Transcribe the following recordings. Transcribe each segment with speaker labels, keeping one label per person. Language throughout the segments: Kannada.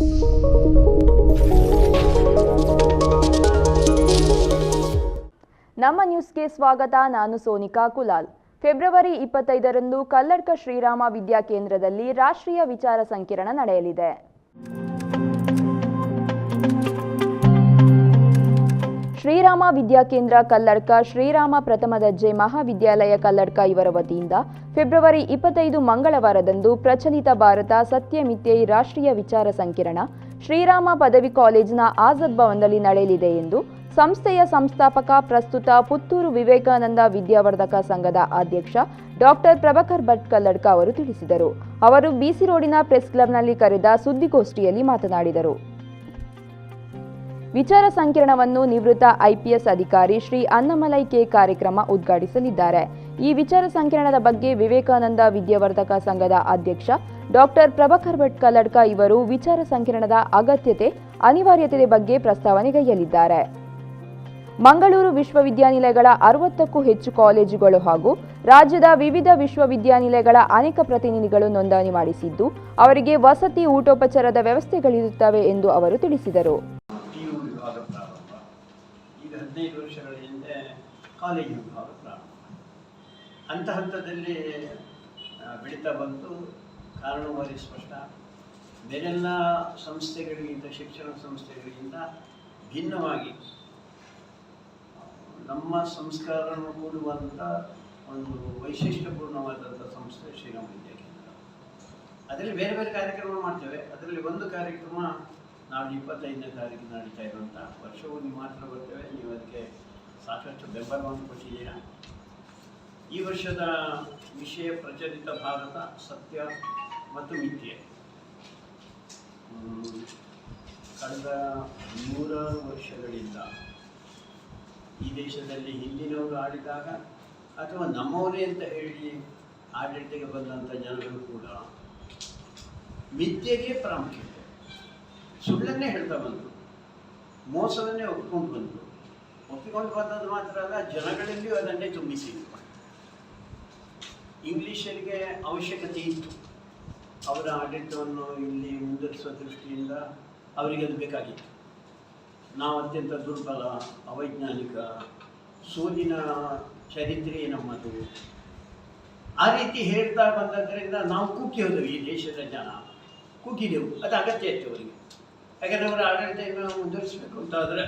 Speaker 1: ನಮ್ಮ ನ್ಯೂಸ್ಗೆ ಸ್ವಾಗತ. ನಾನು ಸೋನಿಕಾ ಕುಲಾಲ್. ಫೆಬ್ರವರಿ ಇಪ್ಪತ್ತೈದರಂದು ಕಲ್ಲಡ್ಕ ಶ್ರೀರಾಮ ವಿದ್ಯಾಕೇಂದ್ರದಲ್ಲಿ ರಾಷ್ಟ್ರೀಯ ವಿಚಾರ ಸಂಕಿರಣ ನಡೆಯಲಿದೆ. ಶ್ರೀರಾಮ ವಿದ್ಯಾಕೇಂದ್ರ ಕಲ್ಲಡ್ಕ, ಶ್ರೀರಾಮ ಪ್ರಥಮ ದರ್ಜೆ ಮಹಾವಿದ್ಯಾಲಯ ಕಲ್ಲಡ್ಕ ಇವರ ವತಿಯಿಂದ ಫೆಬ್ರವರಿ ಇಪ್ಪತ್ತೈದು ಮಂಗಳವಾರದಂದು ಪ್ರಚಲಿತ ಭಾರತ ಸತ್ಯ, ಮಿಥ್ಯೆ ರಾಷ್ಟ್ರೀಯ ವಿಚಾರ ಸಂಕಿರಣ ಶ್ರೀರಾಮ ಪದವಿ ಕಾಲೇಜಿನ ಆಜದ್ ಭವನದಲ್ಲಿ ನಡೆಯಲಿದೆ ಎಂದು ಸಂಸ್ಥೆಯ ಸಂಸ್ಥಾಪಕ ಪ್ರಸ್ತುತ ಪುತ್ತೂರು ವಿವೇಕಾನಂದ ವಿದ್ಯಾವರ್ಧಕ ಸಂಘದ ಅಧ್ಯಕ್ಷ ಡಾಕ್ಟರ್ ಪ್ರಭಾಕರ್ ಭಟ್ ಕಲ್ಲಡ್ಕ ಅವರು ತಿಳಿಸಿದರು. ಅವರು ಬಿಸಿ ರೋಡಿನ ಪ್ರೆಸ್ ಕ್ಲಬ್ನಲ್ಲಿ ಕರೆದ ಸುದ್ದಿಗೋಷ್ಠಿಯಲ್ಲಿ ಮಾತನಾಡಿದರು. ವಿಚಾರ ಸಂಕಿರಣವನ್ನು ನಿವೃತ್ತ ಐಪಿಎಸ್ ಅಧಿಕಾರಿ ಶ್ರೀ ಅನ್ನಮಲೈ ಕೆ ಕಾರ್ಯಕ್ರಮ ಉದ್ಘಾಟಿಸಲಿದ್ದಾರೆ. ಈ ವಿಚಾರ ಸಂಕಿರಣದ ಬಗ್ಗೆ ವಿವೇಕಾನಂದ ವಿದ್ಯಾವರ್ಧಕ ಸಂಘದ ಅಧ್ಯಕ್ಷ ಡಾಕ್ಟರ್ ಪ್ರಭಾಕರ್ ಭಟ್ ಕಲ್ಲಡ್ಕ ಇವರು ವಿಚಾರ ಸಂಕಿರಣದ ಅಗತ್ಯತೆ ಅನಿವಾರ್ಯತೆ ಬಗ್ಗೆ ಪ್ರಸ್ತಾವನೆಗೈಯಲಿದ್ದಾರೆ. ಮಂಗಳೂರು ವಿಶ್ವವಿದ್ಯಾನಿಲಯಗಳ ಅರವತ್ತಕ್ಕೂ ಹೆಚ್ಚು ಕಾಲೇಜುಗಳು ಹಾಗೂ ರಾಜ್ಯದ ವಿವಿಧ ವಿಶ್ವವಿದ್ಯಾನಿಲಯಗಳ ಅನೇಕ ಪ್ರತಿನಿಧಿಗಳು ನೋಂದಣಿ ಮಾಡಿಸಿದ್ದು, ಅವರಿಗೆ ವಸತಿ ಊಟೋಪಚಾರದ ವ್ಯವಸ್ಥೆಗಳಿರುತ್ತವೆ ಎಂದು ಅವರು ತಿಳಿಸಿದರು.
Speaker 2: ವಿಭಾಗ ಪ್ರಾರಂಭ ಈಗ ಹದಿನೈದು ವರ್ಷಗಳ ಹಿಂದೆ ಕಾಲೇಜು ವಿಭಾಗ ಪ್ರಾರಂಭ ಹಂತ ಹಂತದಲ್ಲಿ ಬೆಳೀತಾ ಬಂತು. ಕಾರಣವಾಗಿ ಸ್ಪಷ್ಟ. ಬೇರೆಲ್ಲ ಸಂಸ್ಥೆಗಳಿಗಿಂತ, ಶಿಕ್ಷಣ ಸಂಸ್ಥೆಗಳಿಗಿಂತ ಭಿನ್ನವಾಗಿ, ನಮ್ಮ ಸಂಸ್ಕಾರವನ್ನು ಕೂಡುವಂಥ ಒಂದು ವೈಶಿಷ್ಟ್ಯಪೂರ್ಣವಾದಂಥ ಸಂಸ್ಥೆ ಶ್ರೀರಾಮ ವಿದ್ಯಾಕೇಂದ್ರ ಅದರಲ್ಲಿ ಬೇರೆ ಬೇರೆ ಕಾರ್ಯಕ್ರಮ ಮಾಡ್ತೇವೆ. ಅದರಲ್ಲಿ ಒಂದು ಕಾರ್ಯಕ್ರಮ ನಾಳೆ ಇಪ್ಪತ್ತೈದನೇ ತಾರೀಕು ನಡೀತಾ ಇರುವಂಥ ವರ್ಷವೂ ನೀವು ಮಾತ್ರ ಬರ್ತೇವೆ. ನೀವು ಅದಕ್ಕೆ ಸಾಕಷ್ಟು ಬೆಂಬಲವನ್ನು ಕೊಟ್ಟಿದ್ದೀರಾ ಈ ವರ್ಷದ ವಿಷಯ ಪ್ರಚಲಿತ ಭಾರತ, ಸತ್ಯ ಮತ್ತು ಮಿಥ್ಯೆ. ಕಳೆದ ನೂರಾರು ವರ್ಷಗಳಿಂದ ಈ ದೇಶದಲ್ಲಿ ಹಿಂದಿನವರು ಆಡಿದಾಗ ಅಥವಾ ನಮ್ಮವರೇ ಅಂತ ಹೇಳಿ ಆಡಳಿತಕ್ಕೆ ಬಂದಂಥ ಜನರು ಕೂಡ ಮಿಥ್ಯೆಗೆ ಪ್ರಾಮುಖ್ಯತೆ. ಸುಳ್ಳನ್ನೇ ಹೇಳ್ತಾ ಬಂದರು. ಮೋಸವನ್ನೇ ಒಪ್ಕೊಂಡು ಬಂದರು. ಒಪ್ಪಿಕೊಂಡು ಬಂದದ್ದು ಮಾತ್ರ ಅಲ್ಲ, ಜನಗಳಲ್ಲಿಯೂ ಅದನ್ನೇ ತುಂಬಿಸಿದ್ರು. ಇಂಗ್ಲೀಷರಿಗೆ ಅವಶ್ಯಕತೆ ಇತ್ತು. ಅವರ ಆಡಳಿತವನ್ನು ಇಲ್ಲಿ ಮುಂದುವರಿಸುವ ದೃಷ್ಟಿಯಿಂದ ಅವರಿಗೆ ಅದು ಬೇಕಾಗಿತ್ತು. ನಾವು ಅತ್ಯಂತ ದುರ್ಬಲ, ಅವೈಜ್ಞಾನಿಕ, ಸೋಲಿನ ಚರಿತ್ರೆ ನಮ್ಮದು. ಆ ರೀತಿ ಹೇಳ್ತಾ ಬಂದದ್ರಿಂದ ನಾವು ಕುಗ್ಗಿ ಹೋದೆವು ಈ ದೇಶದ ಜನ. ಕುಗ್ಗಿದೆವು ಅದು ಅಗತ್ಯ ಇತ್ತು ಅವರಿಗೆ. ಯಾಕಂದರೆ ಅವರ ಆಡಳಿತ ಮುಂದುವರಿಸಬೇಕು ಅಂತಾದರೆ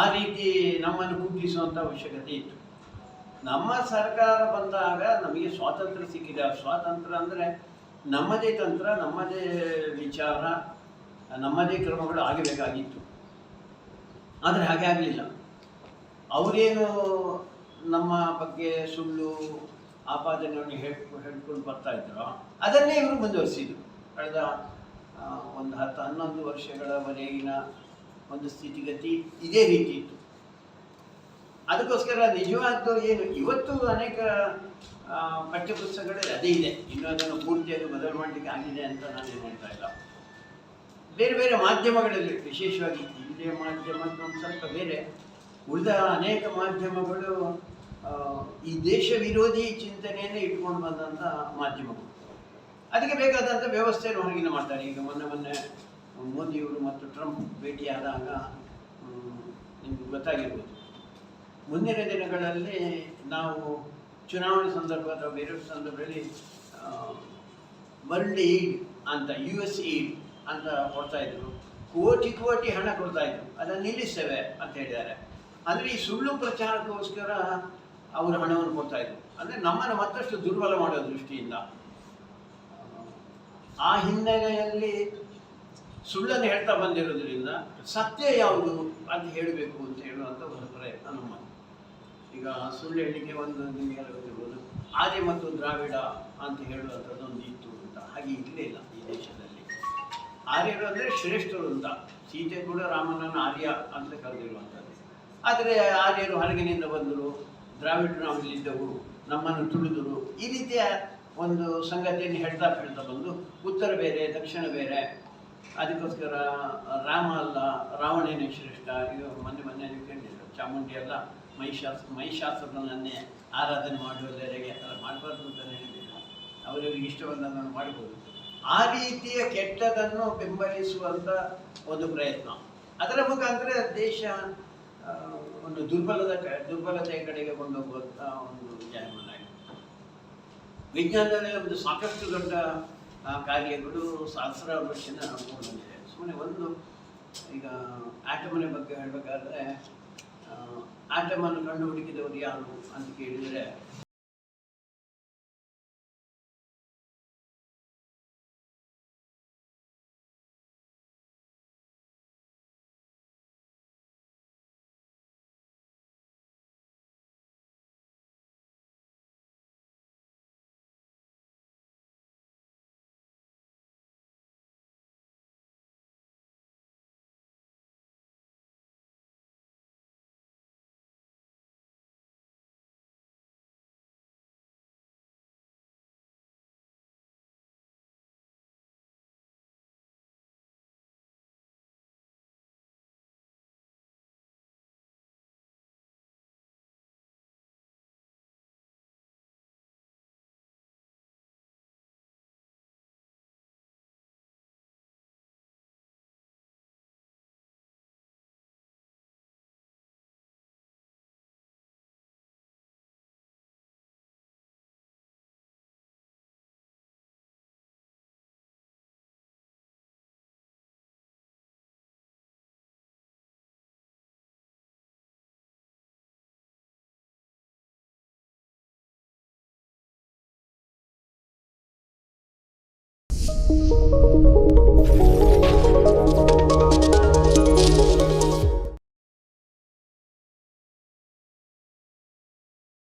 Speaker 2: ಆ ರೀತಿ ನಮ್ಮನ್ನು ಕುಗ್ಗಿಸುವಂಥ ಅವಶ್ಯಕತೆ ಇತ್ತು. ನಮ್ಮ ಸರ್ಕಾರ ಬಂದಾಗ ನಮಗೆ ಸ್ವಾತಂತ್ರ್ಯ ಸಿಕ್ಕಿದೆ. ಸ್ವಾತಂತ್ರ್ಯ ಅಂದರೆ ನಮ್ಮದೇ ತಂತ್ರ, ನಮ್ಮದೇ ವಿಚಾರ, ನಮ್ಮದೇ ಕ್ರಮಗಳು ಆಗಬೇಕಾಗಿತ್ತು. ಆದರೆ ಹಾಗೆ ಆಗಲಿಲ್ಲ. ಅವರೇನು ನಮ್ಮ ಬಗ್ಗೆ ಸುಳ್ಳು ಆಪಾದನೆಯನ್ನು ಹೇಳ್ಕೊ ಹೇಳ್ಕೊಂಡು ಬರ್ತಾ ಇದ್ರು, ಅದನ್ನೇ ಇವರು ಮುಂದುವರಿಸಿದ್ರು. ಕಳೆದ ಒಂದು ಹತ್ತು ಹನ್ನೊಂದು ವರ್ಷಗಳವರೆಗಿನ ಒಂದು ಸ್ಥಿತಿಗತಿ ಇದೇ ರೀತಿ ಇತ್ತು. ಅದಕ್ಕೋಸ್ಕರ ನಿಜವಾದ್ದು ಏನು, ಇವತ್ತು ಅನೇಕ ಪಠ್ಯಪುಸ್ತಕಗಳಲ್ಲಿ ಅದೇ ಇದೆ. ಇನ್ನೂ ಅದನ್ನು ಪೂರ್ತಿಯಾಗಿ ಬದಲು ಮಾಡಲಿಕ್ಕೆ ಆಗಿದೆ ಅಂತ ನಾನು ಹೇಳ್ತಾ ಇಲ್ಲ. ಬೇರೆ ಬೇರೆ ಮಾಧ್ಯಮಗಳಲ್ಲಿ, ವಿಶೇಷವಾಗಿ ಹಿಂದೆ ಮಾಧ್ಯಮ ಒಂದು ಸ್ವಲ್ಪ ಬೇರೆ, ಉಳಿದ ಅನೇಕ ಮಾಧ್ಯಮಗಳು ಈ ದೇಶ ವಿರೋಧಿ ಚಿಂತನೆಯನ್ನೇ ಇಟ್ಕೊಂಡು ಬಂದಂಥ ಮಾಧ್ಯಮಗಳು. ಅದಕ್ಕೆ ಬೇಕಾದಂಥ ವ್ಯವಸ್ಥೆಯನ್ನು ಹೊರಗಿನ ಮಾಡ್ತಾರೆ. ಈಗ ಮೊನ್ನೆ ಮೊನ್ನೆ ಮೋದಿಯವರು ಮತ್ತು ಟ್ರಂಪ್ ಭೇಟಿಯಾದಾಗ ನಿಮಗೆ ಗೊತ್ತಾಗಿರ್ಬೋದು. ಮುಂದಿನ ದಿನಗಳಲ್ಲಿ ನಾವು ಚುನಾವಣೆ ಸಂದರ್ಭ ಅಥವಾ ಬೇರೆ ಸಂದರ್ಭದಲ್ಲಿ ವರ್ಲ್ಡ್ ಈಡ್ ಅಂತ ಯು ಎಸ್ ಈಡ್ ಅಂತ ಕೊಡ್ತಾ ಇದ್ರು. ಕೋಟಿ ಕೋಟಿ ಹಣ ಕೊಡ್ತಾ ಇದ್ರು. ಅದನ್ನು ನಿಲ್ಲಿಸ್ತೇವೆ ಅಂತ ಹೇಳಿದ್ದಾರೆ. ಅಂದರೆ ಈ ಸುಳ್ಳು ಪ್ರಚಾರಕ್ಕೋಸ್ಕರ ಅವರು ಹಣವನ್ನು ಕೊಡ್ತಾ ಇದ್ರು. ಅಂದರೆ ನಮ್ಮನ್ನು ಮತ್ತಷ್ಟು ದುರ್ಬಲ ಮಾಡೋ ದೃಷ್ಟಿಯಿಂದ. ಆ ಹಿನ್ನೆಲೆಯಲ್ಲಿ ಸುಳ್ಳನ್ನು ಹೇಳ್ತಾ ಬಂದಿರೋದ್ರಿಂದ ಸತ್ಯ ಯಾವುದು ಅಂತ ಹೇಳಬೇಕು ಅಂತ ಹೇಳುವಂಥ ಒಂದು ಪ್ರಯತ್ನ ನಮ್ಮ ಈಗ ಸುಳ್ಳು ಹೇಳಿಕೆ ಒಂದು ನಿಮಗೆ ಗೊತ್ತಿರ್ಬೋದು ಆರ್ಯ ಮತ್ತು ದ್ರಾವಿಡ ಅಂತ ಹೇಳುವಂಥದ್ದು ಒಂದು ಇತ್ತು ಅಂತ. ಹಾಗೆ ಇರಲೇ ಇಲ್ಲ ಈ ದೇಶದಲ್ಲಿ. ಆರ್ಯರು ಅಂದರೆ ಶ್ರೇಷ್ಠರು ಅಂತ. ಸೀತೆ ಕೂಡ ರಾಮನನ್ನು ಆರ್ಯ ಅಂತ ಕರೆದಿರುವಂಥದ್ದು. ಆದರೆ ಆರ್ಯರು ಹೊರಗಿನಿಂದ ಬಂದರು. ದ್ರಾವಿಡರು ನಾವಿಲ್ಲಿದ್ದವು ನಮ್ಮನ್ನು ತುಳಿದರು. ಈ ರೀತಿಯ ಒಂದು ಸಂಗತಿಯನ್ನು ಹೇಳ್ತಾ ಹೇಳ್ತಾ ಬಂದು, ಉತ್ತರ ಬೇರೆ, ದಕ್ಷಿಣ ಬೇರೆ, ಅದಕ್ಕೋಸ್ಕರ ರಾಮ ಅಲ್ಲ, ರಾವಣನೇ ಶ್ರೇಷ್ಠ ಇದು ಮೊನ್ನೆ ಮೊನ್ನೆ ನೀವು ಚಾಮುಂಡಿ ಅಲ್ಲ, ಮಹಿಷಾಸ ಮಹಿಷಾಸುರನನ್ನೇ ಆರಾಧನೆ ಮಾಡುವುದರೆಗೆ ಆ ಥರ ಮಾಡಬಾರ್ದು ಅಂತ ಹೇಳಿಲ್ಲ ಅವರವರಿಗೆ ಇಷ್ಟವನ್ನನ್ನು ಮಾಡ್ಬೋದು. ಆ ರೀತಿಯ ಕೆಟ್ಟದನ್ನು ಬೆಂಬಲಿಸುವಂಥ ಒಂದು ಪ್ರಯತ್ನ. ಅದರ ಮುಖಾಂತರ ದೇಶ ಒಂದು ದುರ್ಬಲದ ದುರ್ಬಲತೆಯ ಕಡೆಗೆ ಕೊಂಡೋಗುವಂಥ ಒಂದು ಜಾಯಮಾನ ವಿಜ್ಞಾನದಲ್ಲಿ ಒಂದು ಸಾಕಷ್ಟು ದೊಡ್ಡ ಕಾರ್ಯಗಳು ಸಹಸ್ರಾರು ವರ್ಷದ ಬಂದಿದೆ ಸುಮ್ಮನೆ ಒಂದು, ಈಗ ಆಟಮನ ಬಗ್ಗೆ ಹೇಳಬೇಕಾದ್ರೆ ಆಟಮನ್ನು ಕಂಡು ಹುಡುಕಿದವರು ಯಾರು ಅಂತ ಕೇಳಿದರೆ
Speaker 3: Thank you.